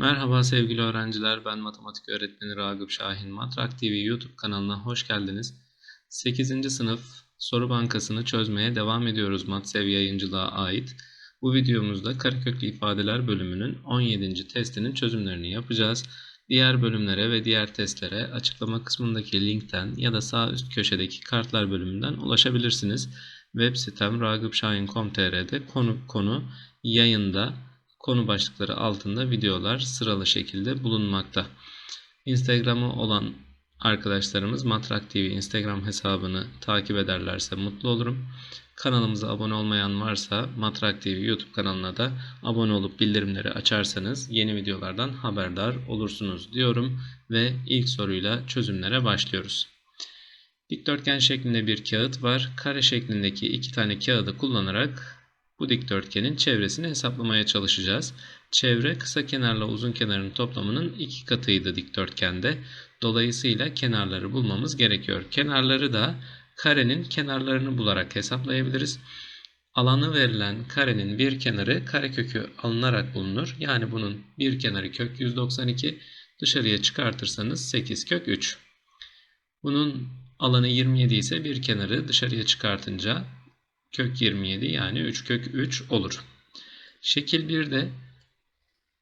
Merhaba sevgili öğrenciler, ben matematik öğretmeni Ragıp Şahin. Matrak TV YouTube kanalına hoş geldiniz. 8. sınıf soru bankasını çözmeye devam ediyoruz MatSev yayıncılığa ait. Bu videomuzda kareköklü ifadeler bölümünün 17. testinin çözümlerini yapacağız. Diğer bölümlere ve diğer testlere açıklama kısmındaki linkten ya da sağ üst köşedeki kartlar bölümünden ulaşabilirsiniz. Web sitem ragıpşahin.com.tr'de konu konu yayında konu başlıkları altında videolar sıralı şekilde bulunmakta. Instagram'ı olan arkadaşlarımız Matrak TV Instagram hesabını takip ederlerse mutlu olurum. Kanalımıza abone olmayan varsa Matrak TV YouTube kanalına da abone olup bildirimleri açarsanız yeni videolardan haberdar olursunuz diyorum ve ilk soruyla çözümlere başlıyoruz. Dikdörtgen şeklinde bir kağıt var. Kare şeklindeki iki tane kağıdı kullanarak bu dikdörtgenin çevresini hesaplamaya çalışacağız. Çevre kısa kenarla uzun kenarın toplamının iki katıydı dikdörtgende. Dolayısıyla kenarları bulmamız gerekiyor. Kenarları da karenin kenarlarını bularak hesaplayabiliriz. Alanı verilen karenin bir kenarı karekökü alınarak bulunur. Yani bunun bir kenarı kök 192 dışarıya çıkartırsanız 8 kök 3. Bunun alanı 27 ise bir kenarı dışarıya çıkartınca kök 27 yani 3 kök 3 olur. Şekil 1'de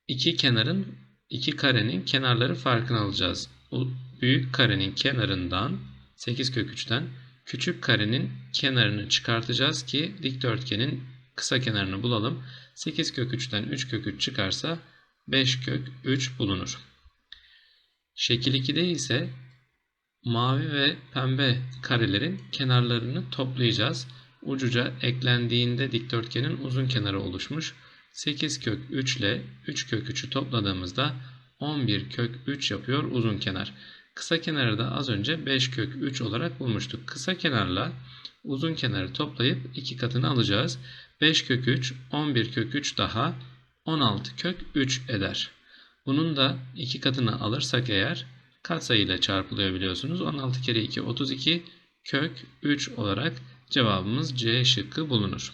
iki kenarın iki karenin kenarları farkını alacağız. Bu büyük karenin kenarından 8 kök 3'ten küçük karenin kenarını çıkartacağız ki dikdörtgenin kısa kenarını bulalım. 8 kök 3'ten 3 kök 3 çıkarsa 5 kök 3 bulunur. Şekil 2'de ise mavi ve pembe karelerin kenarlarını toplayacağız ucuca eklendiğinde dikdörtgenin uzun kenarı oluşmuş. 8 kök 3 ile 3 kök 3'ü topladığımızda 11 kök 3 yapıyor uzun kenar. Kısa kenarı da az önce 5 kök 3 olarak bulmuştuk. Kısa kenarla uzun kenarı toplayıp iki katını alacağız. 5 kök 3, 11 kök 3 daha 16 kök 3 eder. Bunun da iki katını alırsak eğer katsayı ile çarpılıyor biliyorsunuz. 16 kere 2 32 kök 3 olarak Cevabımız C şıkkı bulunur.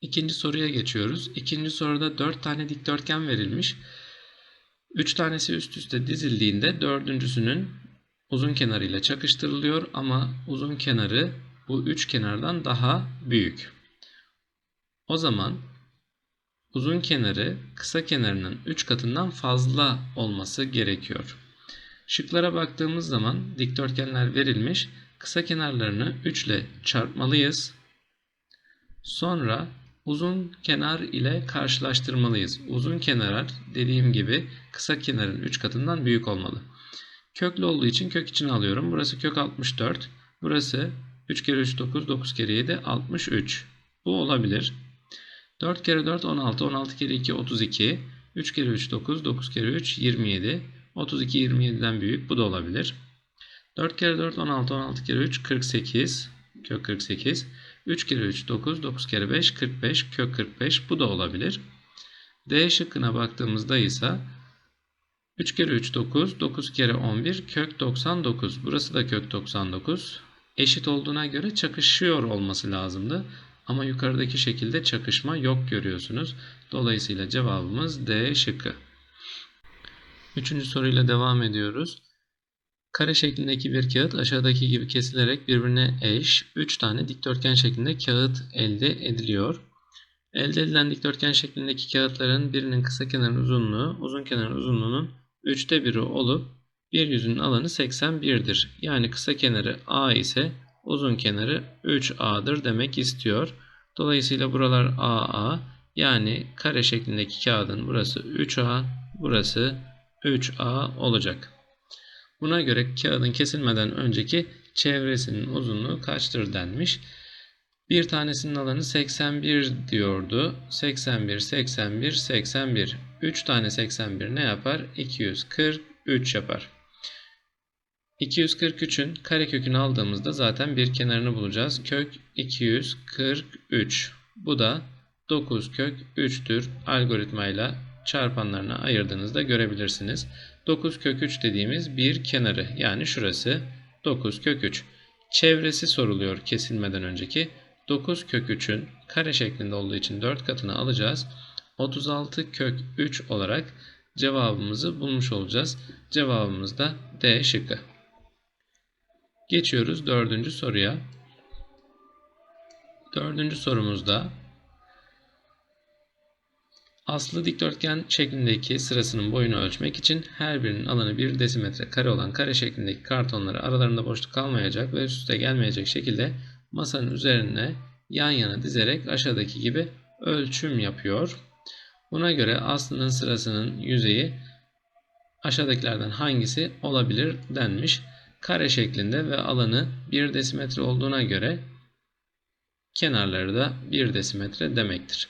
İkinci soruya geçiyoruz. İkinci soruda 4 tane dikdörtgen verilmiş. 3 tanesi üst üste dizildiğinde dördüncüsünün uzun kenarıyla çakıştırılıyor ama uzun kenarı bu üç kenardan daha büyük. O zaman uzun kenarı kısa kenarının 3 katından fazla olması gerekiyor. Şıklara baktığımız zaman dikdörtgenler verilmiş. Kısa kenarlarını 3 ile çarpmalıyız. Sonra uzun kenar ile karşılaştırmalıyız. Uzun kenar dediğim gibi kısa kenarın 3 katından büyük olmalı. Köklü olduğu için kök içine alıyorum. Burası kök 64. Burası 3 kere 3 9, 9 kere 7 63. Bu olabilir. 4 kere 4 16, 16 kere 2 32. 3 kere 3 9, 9 kere 3 27. 32 27'den büyük. Bu da olabilir. 4 kere 4 16 16 kere 3 48 kök 48 3 kere 3 9 9 kere 5 45 kök 45 bu da olabilir. D şıkkına baktığımızda ise 3 kere 3 9 9 kere 11 kök 99 burası da kök 99 eşit olduğuna göre çakışıyor olması lazımdı. Ama yukarıdaki şekilde çakışma yok görüyorsunuz. Dolayısıyla cevabımız D şıkkı. Üçüncü soruyla devam ediyoruz. Kare şeklindeki bir kağıt aşağıdaki gibi kesilerek birbirine eş 3 tane dikdörtgen şeklinde kağıt elde ediliyor. Elde edilen dikdörtgen şeklindeki kağıtların birinin kısa kenarın uzunluğu uzun kenarın uzunluğunun 3'te biri olup bir yüzünün alanı 81'dir. Yani kısa kenarı A ise uzun kenarı 3A'dır demek istiyor. Dolayısıyla buralar AA yani kare şeklindeki kağıdın burası 3A burası 3A olacak. Buna göre kağıdın kesilmeden önceki çevresinin uzunluğu kaçtır denmiş. Bir tanesinin alanı 81 diyordu. 81, 81, 81. 3 tane 81 ne yapar? 243 yapar. 243'ün karekökünü aldığımızda zaten bir kenarını bulacağız. Kök 243. Bu da 9 kök 3'tür. Algoritmayla çarpanlarına ayırdığınızda görebilirsiniz. 9 kök 3 dediğimiz bir kenarı yani şurası 9 kök 3. Çevresi soruluyor kesilmeden önceki. 9 kök 3'ün kare şeklinde olduğu için 4 katını alacağız. 36 kök 3 olarak cevabımızı bulmuş olacağız. Cevabımız da D şıkkı. Geçiyoruz dördüncü soruya. Dördüncü sorumuzda aslı dikdörtgen şeklindeki sırasının boyunu ölçmek için her birinin alanı 1 desimetre kare olan kare şeklindeki kartonları aralarında boşluk kalmayacak ve üst üste gelmeyecek şekilde masanın üzerine yan yana dizerek aşağıdaki gibi ölçüm yapıyor. Buna göre aslının sırasının yüzeyi aşağıdakilerden hangisi olabilir denmiş. Kare şeklinde ve alanı 1 desimetre olduğuna göre kenarları da 1 desimetre demektir.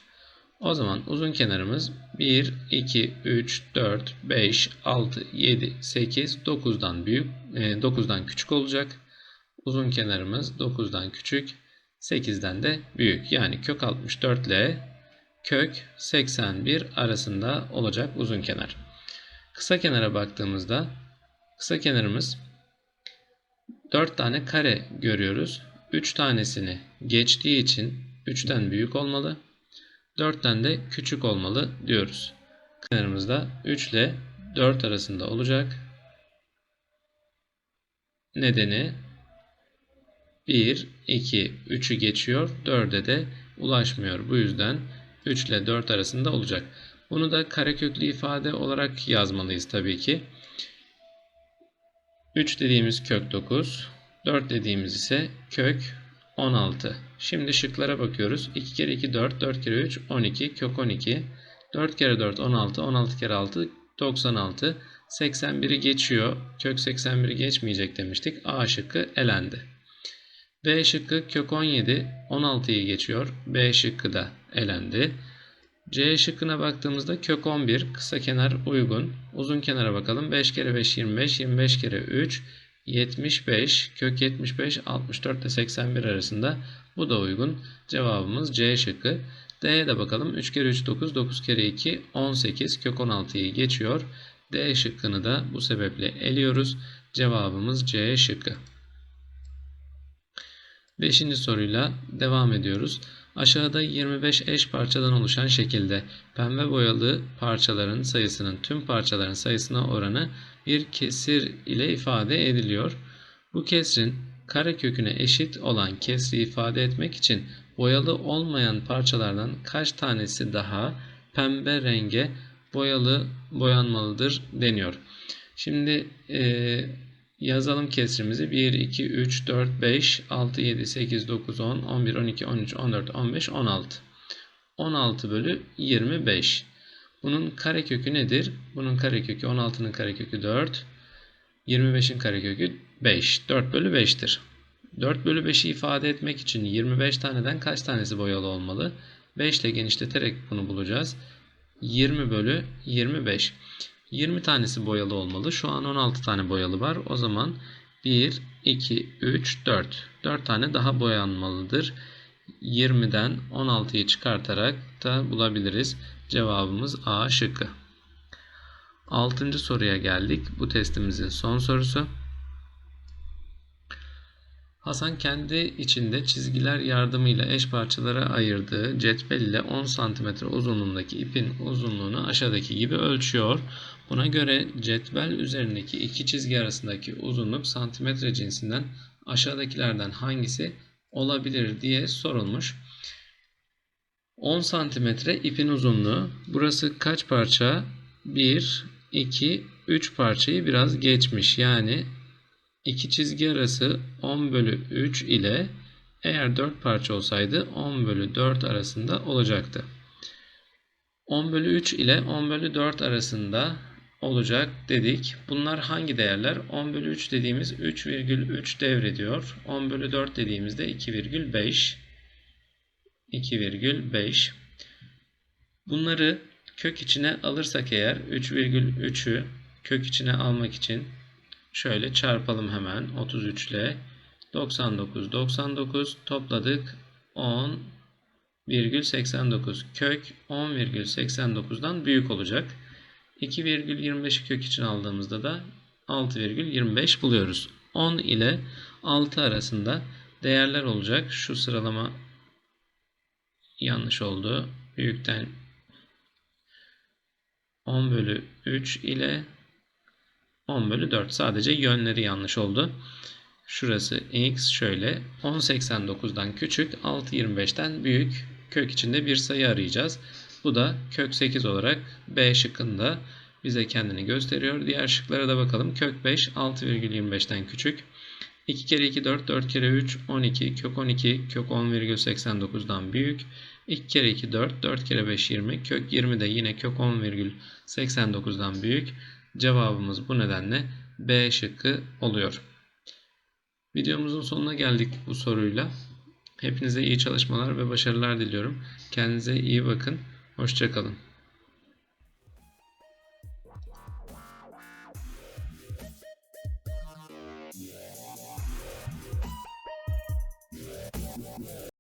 O zaman uzun kenarımız 1, 2, 3, 4, 5, 6, 7, 8, 9'dan büyük, 9'dan küçük olacak. Uzun kenarımız 9'dan küçük, 8'den de büyük. Yani kök 64 ile kök 81 arasında olacak uzun kenar. Kısa kenara baktığımızda kısa kenarımız 4 tane kare görüyoruz. 3 tanesini geçtiği için 3'ten büyük olmalı. 4'ten de küçük olmalı diyoruz. Kenarımız da 3 ile 4 arasında olacak. Nedeni 1, 2, 3'ü geçiyor. 4'e de ulaşmıyor. Bu yüzden 3 ile 4 arasında olacak. Bunu da kareköklü ifade olarak yazmalıyız tabii ki. 3 dediğimiz kök 9, 4 dediğimiz ise kök 16. Şimdi şıklara bakıyoruz. 2 kere 2 4, 4 kere 3 12, kök 12. 4 kere 4 16, 16 kere 6 96. 81'i geçiyor. Kök 81'i geçmeyecek demiştik. A şıkkı elendi. B şıkkı kök 17 16'yı geçiyor. B şıkkı da elendi. C şıkkına baktığımızda kök 11 kısa kenar uygun. Uzun kenara bakalım. 5 kere 5 25 25 kere 3 75 kök 75 64 ile 81 arasında bu da uygun. Cevabımız C şıkkı. D'ye de bakalım. 3 kere 3 9 9 kere 2 18 kök 16'yı geçiyor. D şıkkını da bu sebeple eliyoruz. Cevabımız C şıkkı. Beşinci soruyla devam ediyoruz. Aşağıda 25 eş parçadan oluşan şekilde pembe boyalı parçaların sayısının tüm parçaların sayısına oranı bir kesir ile ifade ediliyor. Bu kesrin kare köküne eşit olan kesri ifade etmek için boyalı olmayan parçalardan kaç tanesi daha pembe renge boyalı boyanmalıdır deniyor. Şimdi e, Yazalım kesrimizi 1, 2, 3, 4, 5, 6, 7, 8, 9, 10, 11, 12, 13, 14, 15, 16. 16 bölü 25. Bunun karekökü nedir? Bunun karekökü 16'nın karekökü 4. 25'in karekökü 5. 4 bölü 5'tir. 4 bölü 5'i ifade etmek için 25 taneden kaç tanesi boyalı olmalı? 5 ile genişleterek bunu bulacağız. 20 bölü 25. 20 tanesi boyalı olmalı. Şu an 16 tane boyalı var. O zaman 1, 2, 3, 4. 4 tane daha boyanmalıdır. 20'den 16'yı çıkartarak da bulabiliriz. Cevabımız A şıkkı. 6. soruya geldik. Bu testimizin son sorusu. Hasan kendi içinde çizgiler yardımıyla eş parçalara ayırdığı cetvel ile 10 cm uzunluğundaki ipin uzunluğunu aşağıdaki gibi ölçüyor. Buna göre cetvel üzerindeki iki çizgi arasındaki uzunluk santimetre cinsinden aşağıdakilerden hangisi olabilir diye sorulmuş. 10 santimetre ipin uzunluğu. Burası kaç parça? 1, 2, 3 parçayı biraz geçmiş. Yani iki çizgi arası 10 bölü 3 ile eğer 4 parça olsaydı 10 bölü 4 arasında olacaktı. 10 bölü 3 ile 10 bölü 4 arasında olacak dedik. Bunlar hangi değerler? 10 bölü 3 dediğimiz 3,3 devrediyor. 10 bölü 4 dediğimizde 2,5. 2,5. Bunları kök içine alırsak eğer 3,3'ü kök içine almak için şöyle çarpalım hemen 33 ile 99 99 topladık 10,89 kök 10,89'dan büyük olacak. 2,25'i kök için aldığımızda da 6,25 buluyoruz. 10 ile 6 arasında değerler olacak. Şu sıralama yanlış oldu. Büyükten 10 bölü 3 ile 10 bölü 4. Sadece yönleri yanlış oldu. Şurası x şöyle 10.89'dan küçük 6.25'ten büyük kök içinde bir sayı arayacağız. Bu da kök 8 olarak B şıkkında bize kendini gösteriyor. Diğer şıklara da bakalım. Kök 5 6,25'ten küçük. 2 kere 2 4, 4 kere 3 12, kök 12 kök 10,89'dan büyük. 2 kere 2 4, 4 kere 5 20, kök 20 de yine kök 10,89'dan büyük. Cevabımız bu nedenle B şıkkı oluyor. Videomuzun sonuna geldik bu soruyla. Hepinize iyi çalışmalar ve başarılar diliyorum. Kendinize iyi bakın. Hoşçakalın.